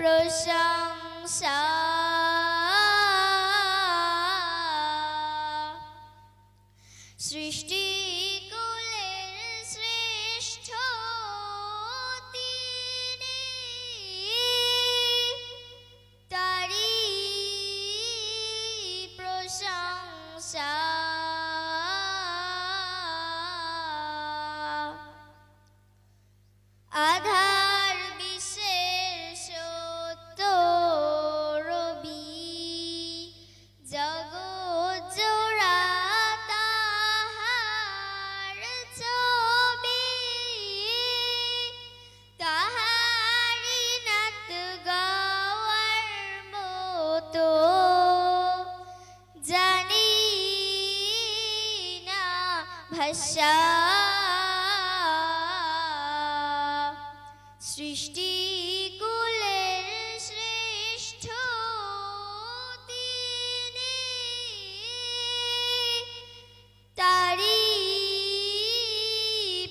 প্রশংসা ভাষা। সৃষ্টি কুলের শ্রেষ্ঠ তিনি। তারি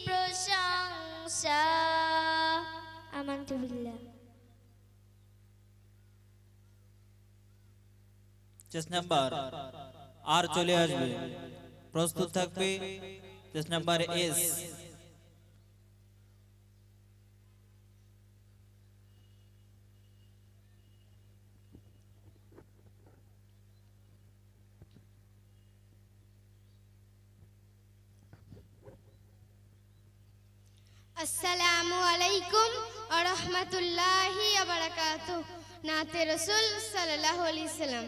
প্রশংসা। আমান্তুবিল্লাহ। চেস আর চলে আসবে। প্রস্তুত থাকবে This number is Assalamu alaikum wa rahmatullahi wa barakatuh Nati Rasul sallallahu alayhi wa sallam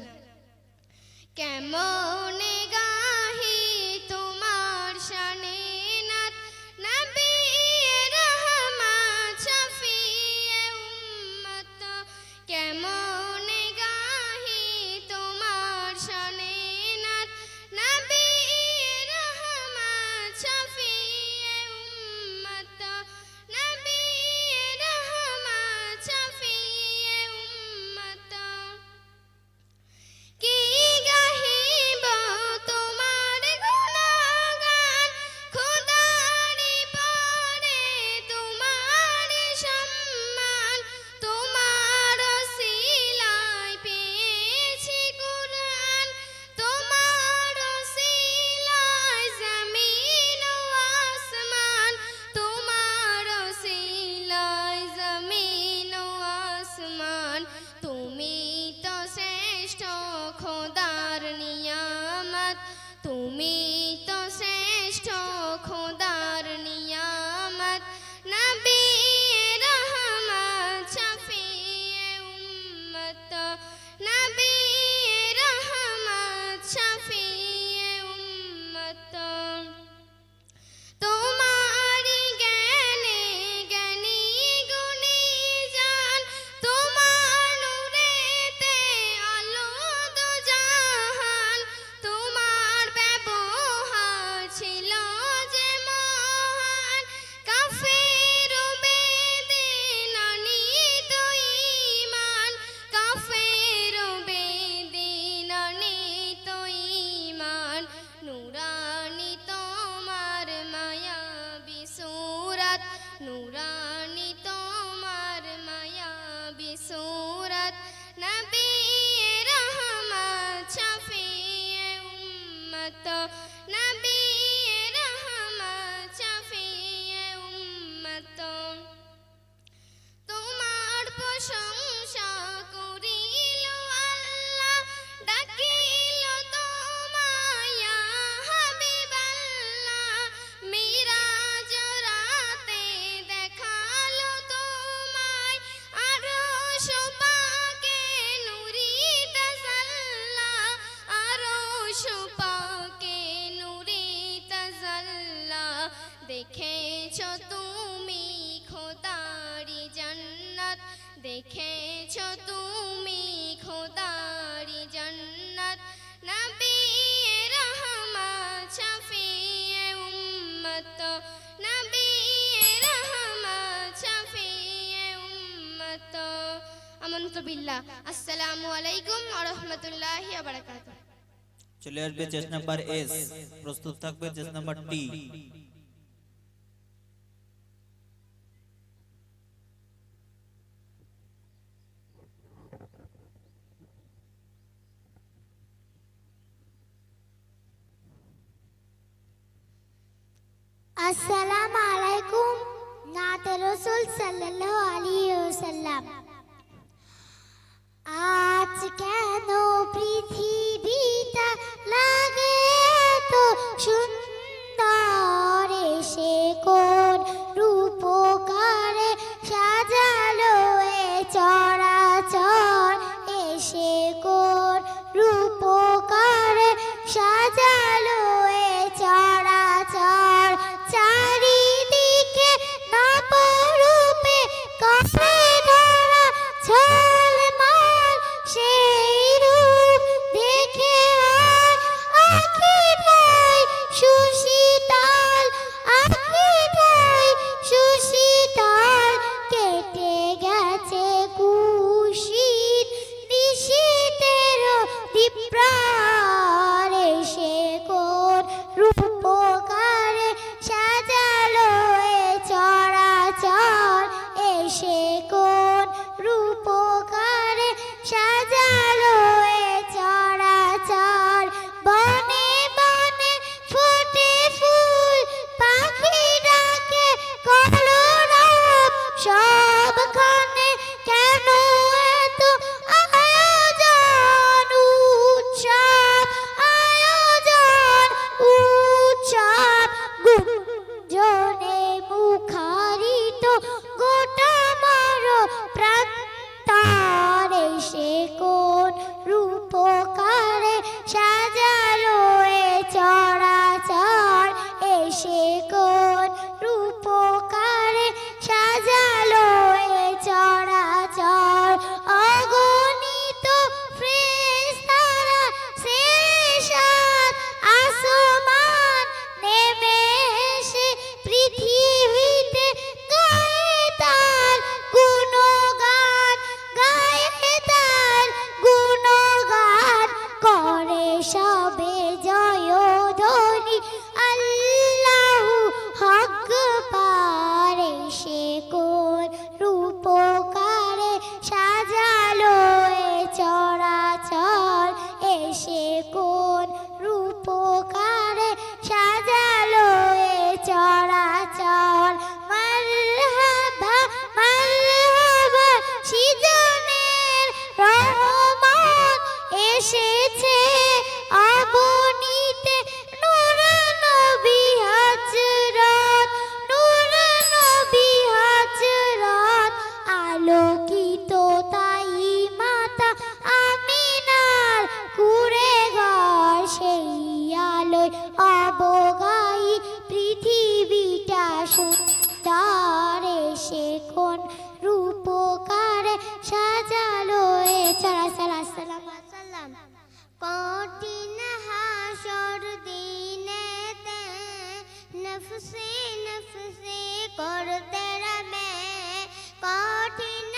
কত নবী উম্মত নবী রহমত শফিয়ে উম্মত। আমন্ত বিল্লাহ। আসসালামু আলাইকুম ওয়া চলে আসবে চেস নাম্বার এস। প্রস্তুত থাকবে চেস নাম্বার টি। আসসালাম আলাইকুম নাতে রসুল সাল্লাহ আলী সাল্লাম আজ কেন পৃথিবী কোন রূপকারে সাজালো এ চলা সালা সালাম সালাম কঠিন হাসর দিনে তে নফসে নফসে করতে রবে। কঠিন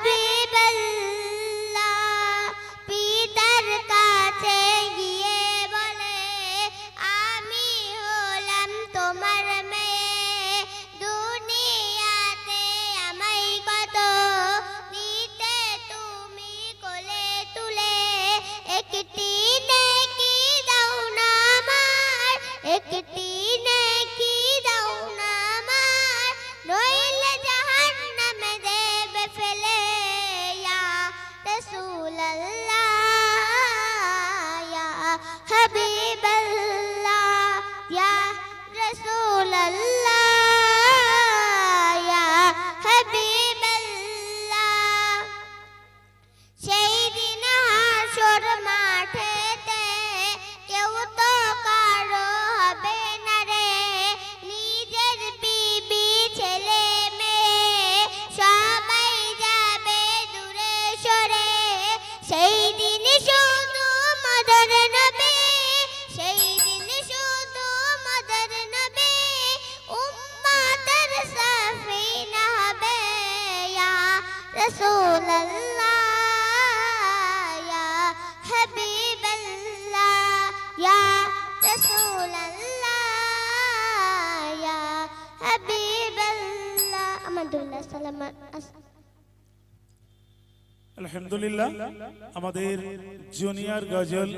حبيب الله हबीब अल्लाह या रसूल अल्लाह রাসূলুল্লাহ ইয়া হাবিবাল্লাহ ইয়া রাসূলুল্লাহ ইয়া হাবিবাল্লাহ। আমাদুল্লাহ সালামাত আলহামদুলিল্লাহ আমাদের জুনিয়র গজল